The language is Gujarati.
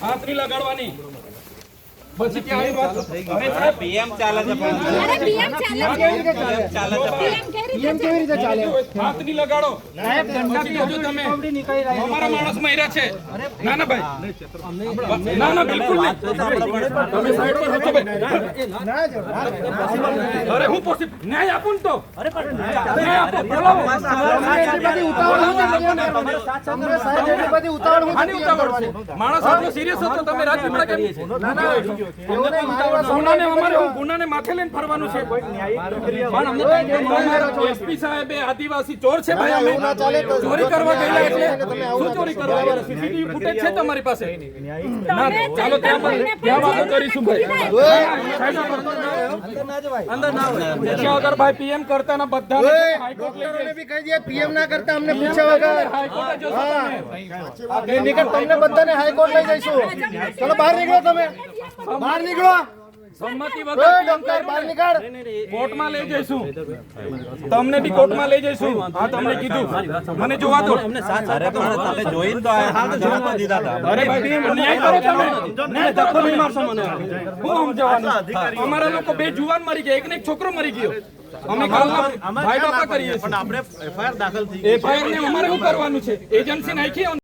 હાથ નહીં લગાડવાની. પછી ત્યાં આવી વાત હવે સાહેબ પીએમ ચાલે છે પણ અરે પીએમ ચાલે છે ચાલે છે પીએમ કેવી રીતે ચાલે? હાથની લગાડો પછી હજુ તમે અમારા માણસ મહિરા છે ના ના ભાઈ ના ના બિલકુલ નહીં તમે સાઈડ પર હતો ભાઈ અરે હું પોસી ન્યાય આપું તો અરે પણ ન્યાય આપો બોલાવો આની ઉતાવળ છે માણસ આટલો સિરિયસ હતો તમે રાજપીપળા કેમ ગુનાને અમારે ગુનાને માથે લઈને ફરવાનું છે પણ અમને એસપી સાહેબ આદિવાસી ચોર છે ભાઈ અમે ચોરી કરવા ગયેલા એટલે શું ચોરી કરવા સીસીટીવી ફૂટેજ છે તમારી પાસે ના ચાલો ત્યાં પર- ત્યાં વાતો કરીશું ભાઈ અંદર ના હોય ભાઈ પીએમ કરતા ના બધા હાઈકોર્ટ લઈ. પીએમ ના કરતા અમને પૂછ્યા વગર હાઈકોર્ટ તમને બધાને હાઈકોર્ટ લઈ જઈશું ચલો બહાર નીકળો તમે બહાર નીકળો. સંમતિ બહાર નીકળ. કોર્ટમાં લઈ જઈશું. તમને બી કોર્ટમાં લઈ જઈશું. હા તમને કીધું. મને જોવા દો. અરે પણ તમે જોઈને તો આયા હા તો જોવા તો દીધા હતા. અરે ભાઈ ન્યાય કરો તમે. ન્યાય ધક્કો નહીં મારશો મને. હું સમજાવવાનું અમારા લોકો બે જુવાન મરી ગયા. એક ને એક છોકરો મરી ગયો. અમે કાલના ભાઈ બાપા કરીએ પણ આપણે એફઆઈઆર દાખલ થઈ એફઆઈઆર ને અમારે શું કરવાનું છે? એજન્સી નાખી